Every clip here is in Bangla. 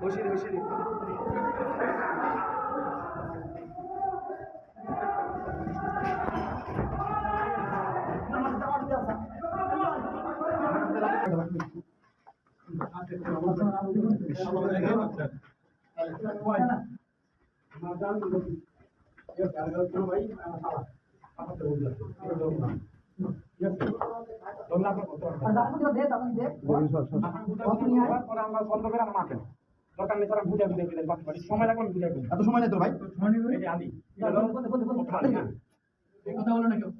বসির বসির। আচ্ছা, আচ্ছা। আমরা বন্ধ করে আমার মাকে। বসিয়ে বসিয়ে দিন সময় লাগবে বুঝে এত সময় নেই তো ভাই? আদি কথা বলো না। কেউ।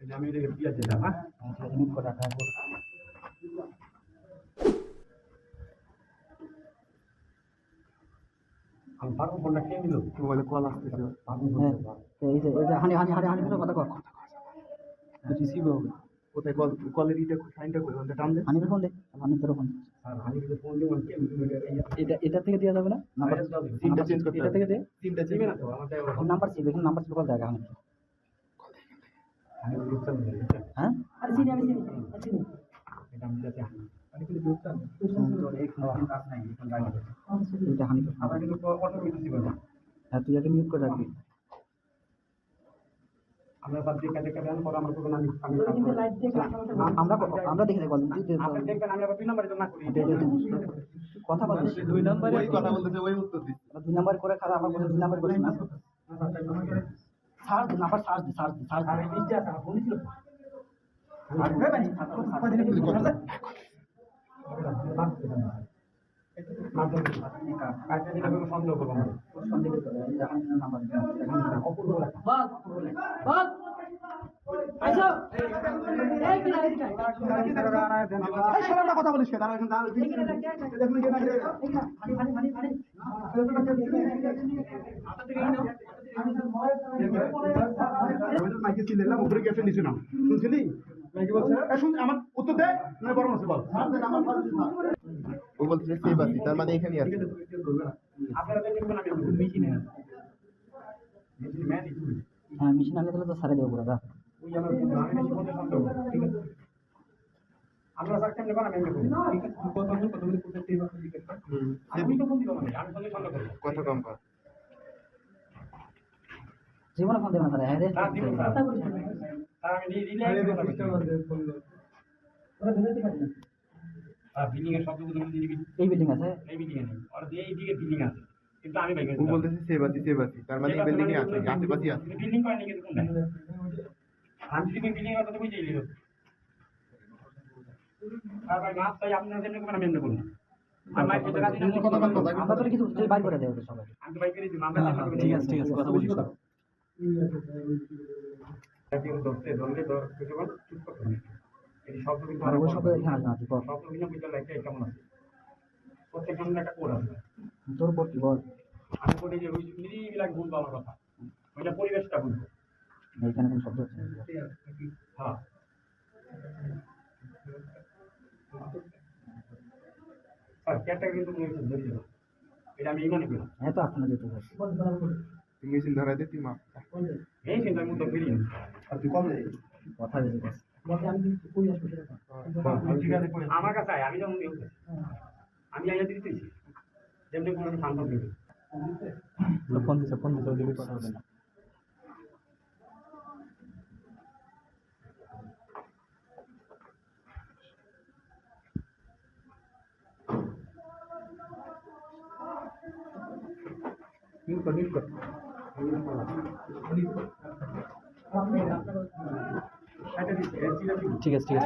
আমি এটাকে পিয়াজ দিলাম হ্যাঁ? আমি পারব ফোনটা খেয়ে নিল মোবাইলে কল আসতেছে। হ্যাঁ। এই যে হানি হানি হানি হানি ফেলে কথা কর। রিসিভ হবে কোথায় কল কলের ইটা সাইনটা করে ওখানে টান দে। হানি ফোন দে হানি তোর ফোন এটা এটা থেকে দেওয়া যাবে না? নাম্বার সিমটা চেঞ্জ করতে এটা থেকে দে সিমটা চেঞ্জ দিবে না তো আমাদের নাম্বার এখানে নাম্বার ছিল কল দেখা হানি আমি বুঝতে পারি হ্যাঁ? আরে চিনি আমি এটা আমি যাতে এক কাজ নাই এখন গাড়ি এটা হানি আমরা কিন্তু অটোমেটিক দিবে না হ্যাঁ তুই আগে মিউট করে রাখবি। আমরা সব দেখে দেখে দেন পরে আমরা কোনো আমি আমি আমরা আমরা দেখে দেখ দে- আপনি দেখবেন দুই নাম্বারে করি। কথা বল দুই নাম্বারে ওই কথা বলতেছে ওই উত্তর দিচ্ছে দুই নাম্বার করে খারাপ আমার বলে দুই নাম্বার করিস না সার্চ দে নাম্বার সার্চ দে সার্চ দে সার্চ আর দে আছে ফোন ছিল সন্দেহ করব না সন্দেহ উপরে গেছে নিচে নাম শুনছিলি আমার উত্তর দে না বড় মাসে বল। ও বলছে সেভ আছি তার মানে এখানেই আছে। হ্যাঁ মেশিন আনলে তাহলে তো সারে দেবো পুরো যা। ওই আমার করি, আছে? কত করতে জিজ্ঞেস আমি তো ফোন দিব মানে আমি সন্দেহ সন্দেহ করি কথা কম কর। জীবনে ফোন দেবে না তারা হ্যাঁ রে। আমি ওরা বিল্ডিং এর শব্দগুলো এই বিল্ডিং আছে? এই বিল্ডিং নেই। আর এইদিকে বিল্ডিং আছে। কিন্তু আমি বাইকে ও বলতেছে সেভ আছি সেভ আছি। তার মানে বিল্ডিং এ আছে আশেপাশে আছে। বিল্ডিং করেনি কিন্তু কোনটা? আমি যদি বিল্ডিং এর কথা আর ভাই মাছ তাই আপনার জন্য কোনো মেনে করুন ঠিক আছে কেমন আছে? প্রত্যেক একটা কোড আছে। তোর বল কি বল? আমি বলি যে ওই নিরিবিলাক ভুলবো আমার কথা। ওইটা পরিবেশটা কোন শব্দ আছে হ্যাঁ। স্যার ক্যাটটা কিন্তু মনে হচ্ছে ধরে এটা আমি পেলাম। হ্যাঁ তো মেশিন ধরাই দে তুই ফিরি আর কথা আছে পড়ে আমার কাছে আমি যেমন ইয়ে আমি আইয়া দিতেছি যেমনি কোনো শান্ত দিবে ফোন দিছে ফোন দিছে ওদিকে কথা হবে না। মিউট কর মিউট কর দিচ্ছে ঠিক আছে ঠিক আছে।